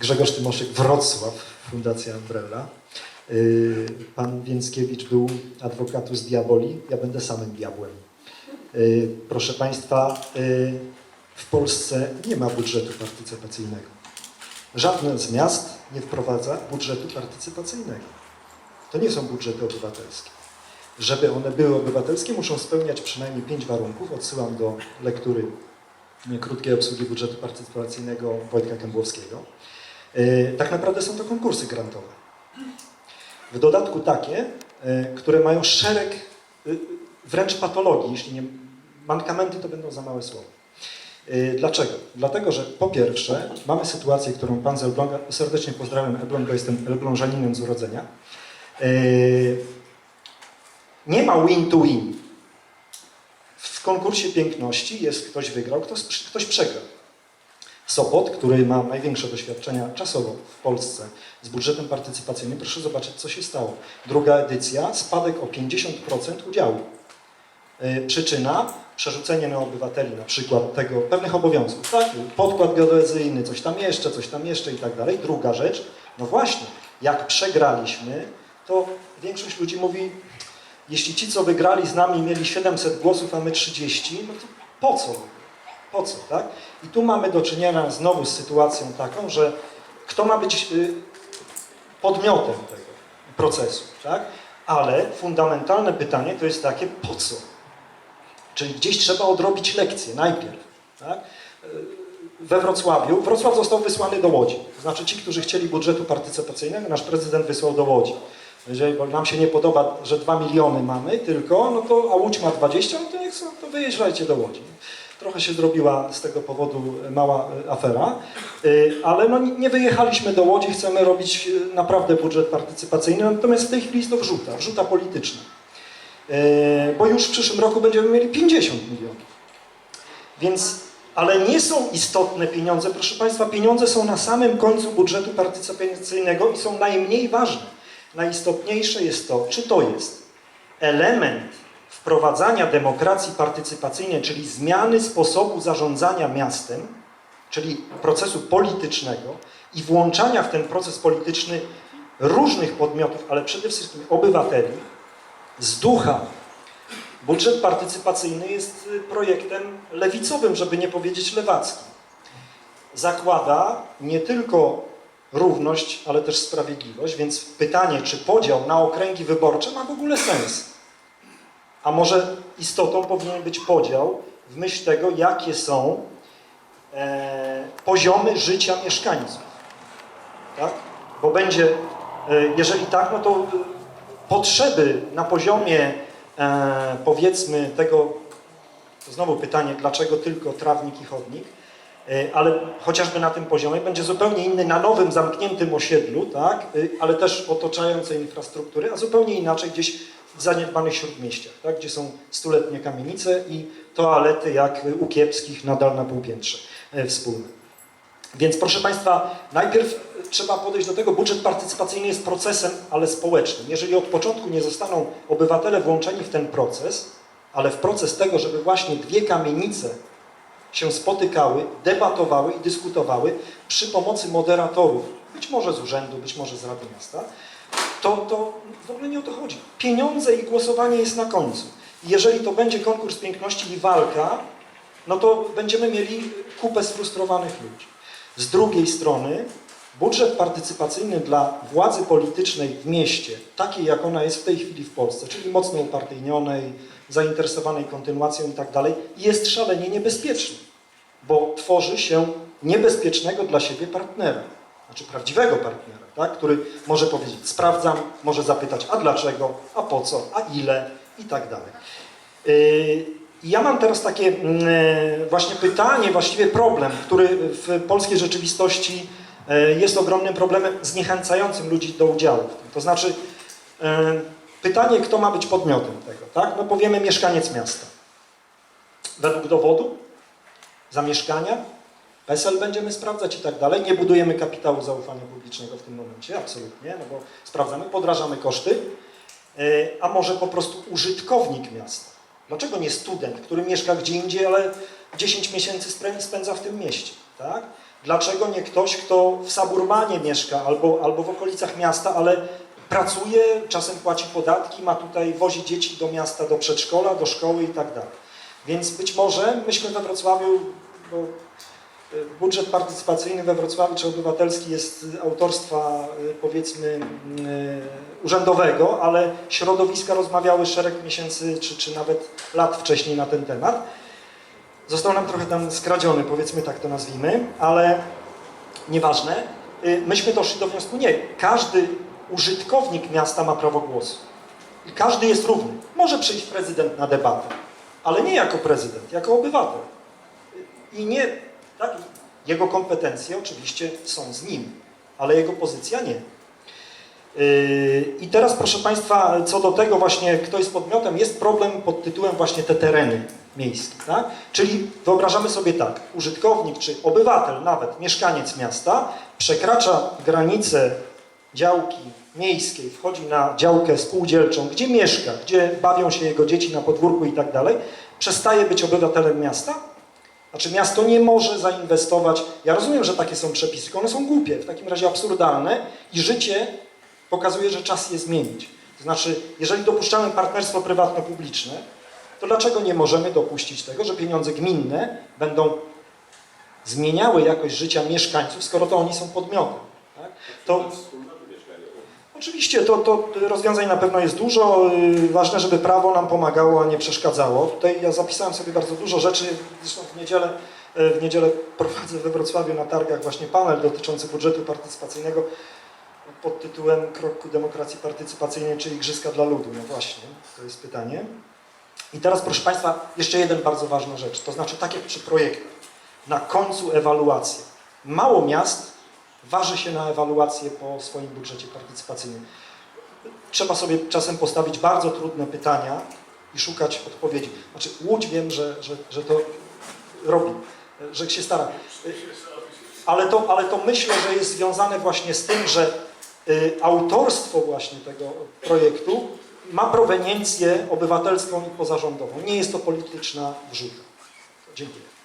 Grzegorz Tymoszek, Wrocław, Fundacja Umbrella. Y, Pan Więckiewicz był adwokatus diaboli, ja będę samym diabłem. Y, Proszę Państwa, y, w Polsce nie ma budżetu partycypacyjnego. Żadne z miast nie wprowadza budżetu partycypacyjnego. To nie są budżety obywatelskie. Żeby one były obywatelskie, muszą spełniać przynajmniej pięć warunków. Odsyłam do lektury krótkiej obsługi budżetu partycypacyjnego Wojtka Kębłowskiego. Yy, Tak naprawdę są to konkursy grantowe. W dodatku takie, yy, które mają szereg yy, wręcz patologii, jeśli nie mankamenty, to będą za małe słowo. Yy, Dlaczego? Dlatego, że po pierwsze mamy sytuację, którą Pan z Elbląga, serdecznie pozdrawiam Elbląg, bo jestem Elblążaninem z urodzenia. Nie ma win-to-win. Konkursie piękności jest ktoś wygrał, ktoś, ktoś przegrał. Sopot, który ma największe doświadczenia czasowo w Polsce z budżetem partycypacyjnym, proszę zobaczyć, co się stało. Druga edycja, spadek o 50% udziału. Yy, Przyczyna, przerzucenie na obywateli na przykład tego, pewnych obowiązków, tak? Podkład geodezyjny, coś tam jeszcze, coś tam jeszcze i tak dalej. Druga rzecz, no właśnie, jak przegraliśmy, to większość ludzi mówi, jeśli ci, co wygrali z nami, mieli 700 głosów, a my 30, no to po co? Po co, tak? I tu mamy do czynienia znowu z sytuacją taką, że kto ma być y, podmiotem tego procesu, tak? Ale fundamentalne pytanie to jest takie, po co? Czyli gdzieś trzeba odrobić lekcję najpierw, tak? Y, We Wrocławiu, Wrocław został wysłany do Łodzi. To znaczy ci, którzy chcieli budżetu partycypacyjnego, nasz prezydent wysłał do Łodzi. Jeżeli nam się nie podoba, że 2 miliony mamy tylko, no to, a Łódź ma 20, no to niech są, to wyjeżdżajcie do Łodzi. Trochę się zrobiła z tego powodu mała e, afera, Y, ale no nie wyjechaliśmy do Łodzi, chcemy robić e, naprawdę budżet partycypacyjny, natomiast w tej chwili jest to wrzuta, wrzuta polityczna. Bo już w przyszłym roku będziemy mieli 50 milionów. Więc, ale nie są istotne pieniądze, proszę Państwa, pieniądze są na samym końcu budżetu partycypacyjnego i są najmniej ważne. Najistotniejsze jest to, czy to jest element wprowadzania demokracji partycypacyjnej, czyli zmiany sposobu zarządzania miastem, czyli procesu politycznego i włączania w ten proces polityczny różnych podmiotów, ale przede wszystkim obywateli z ducha Budżet partycypacyjny jest projektem lewicowym, żeby nie powiedzieć lewackim. Zakłada nie tylko równość, ale też sprawiedliwość, więc pytanie, czy podział na okręgi wyborcze ma w ogóle sens? A może istotą powinien być podział w myśl tego, jakie są e, poziomy życia mieszkańców. Tak? Bo będzie, e, jeżeli tak, no to e, potrzeby na poziomie e, powiedzmy tego, znowu pytanie, dlaczego tylko trawnik i chodnik, ale chociażby na tym poziomie będzie zupełnie inny na nowym, zamkniętym osiedlu, tak, e, ale też otaczającej infrastruktury, a zupełnie inaczej gdzieś w zaniedbanych śródmieściach, tak, gdzie są stuletnie kamienice i toalety jak u kiepskich nadal na półpiętrze e, wspólne. Więc proszę Państwa, najpierw trzeba podejść do tego, budżet partycypacyjny jest procesem, ale społecznym. Jeżeli od początku nie zostaną obywatele włączeni w ten proces, ale w proces tego, żeby właśnie dwie kamienice się spotykały, debatowały i dyskutowały przy pomocy moderatorów, być może z urzędu, być może z Rady Miasta, to, to w ogóle nie o to chodzi. Pieniądze i głosowanie jest na końcu. Jeżeli to będzie konkurs piękności i walka, no to będziemy mieli kupę sfrustrowanych ludzi. Z drugiej strony budżet partycypacyjny dla władzy politycznej w mieście, takiej jak ona jest w tej chwili w Polsce, czyli mocno upartyjnionej, zainteresowanej kontynuacją i tak dalej, jest szalenie niebezpieczny, bo tworzy się niebezpiecznego dla siebie partnera, znaczy prawdziwego partnera, tak? który może powiedzieć sprawdzam, może zapytać a dlaczego, a po co, a ile i tak dalej. Yy, ja mam teraz takie mm, właśnie pytanie, właściwie problem, który w polskiej rzeczywistości e, jest ogromnym problemem zniechęcającym ludzi do udziału w tym. To znaczy e, pytanie, kto ma być podmiotem tego, tak? No powiemy mieszkaniec miasta. Według dowodu, zamieszkania, PESEL będziemy sprawdzać i tak dalej. Nie budujemy kapitału zaufania publicznego w tym momencie, absolutnie, no bo sprawdzamy, podrażamy koszty. E, A może po prostu użytkownik miasta. Dlaczego nie student, który mieszka gdzie indziej, ale 10 miesięcy spędza w tym mieście, tak? Dlaczego nie ktoś, kto w suburbanie mieszka albo, albo w okolicach miasta, ale pracuje, czasem płaci podatki, ma tutaj, wozi dzieci do miasta, do przedszkola, do szkoły i tak dalej. Więc być może myśmy we Wrocławiu, bo y, budżet partycypacyjny we Wrocławiu czy obywatelski jest autorstwa y, powiedzmy y, urzędowego, ale środowiska rozmawiały szereg miesięcy czy, czy nawet lat wcześniej na ten temat. Został nam trochę tam skradziony, powiedzmy tak to nazwijmy, ale nieważne. Myśmy doszli do wniosku, nie, każdy użytkownik miasta ma prawo głosu. I każdy jest równy. Może przyjść prezydent na debatę, ale nie jako prezydent, jako obywatel. I nie, tak, jego kompetencje oczywiście są z nim, ale jego pozycja nie. Yy, I teraz, proszę Państwa, co do tego właśnie, kto jest podmiotem, jest problem pod tytułem właśnie te tereny miejskie. Tak? Czyli wyobrażamy sobie tak, użytkownik czy obywatel, nawet mieszkaniec miasta, przekracza granicę działki miejskiej, wchodzi na działkę spółdzielczą, gdzie mieszka, gdzie bawią się jego dzieci na podwórku i tak dalej, przestaje być obywatelem miasta, znaczy miasto nie może zainwestować. Ja rozumiem, że takie są przepisy, one są głupie, w takim razie absurdalne i życie pokazuje, że czas je zmienić. To znaczy, jeżeli dopuszczamy partnerstwo prywatno-publiczne, to dlaczego nie możemy dopuścić tego, że pieniądze gminne będą zmieniały jakość życia mieszkańców, skoro to oni są podmiotem? Tak? To, Oczywiście, to, to rozwiązań na pewno jest dużo. Yy, Ważne, żeby prawo nam pomagało, a nie przeszkadzało. Tutaj ja zapisałem sobie bardzo dużo rzeczy. Zresztą w niedzielę, yy, w niedzielę prowadzę we Wrocławiu na targach właśnie panel dotyczący budżetu partycypacyjnego pod tytułem Krok ku demokracji partycypacyjnej, czy Igrzyska dla ludu. No właśnie, to jest pytanie. I teraz, proszę Państwa, jeszcze jeden bardzo ważna rzecz. To znaczy, tak jak przy projektach, na końcu ewaluacja. Mało miast waży się na ewaluację po swoim budżecie partycypacyjnym. Trzeba sobie czasem postawić bardzo trudne pytania i szukać odpowiedzi. Znaczy, Łódź wiem, że, że, że to robi, że się stara. Ale to, ale to myślę, że jest związane właśnie z tym, że y, autorstwo właśnie tego projektu ma proweniencję obywatelską i pozarządową. Nie jest to polityczna wrzutka. Dziękuję.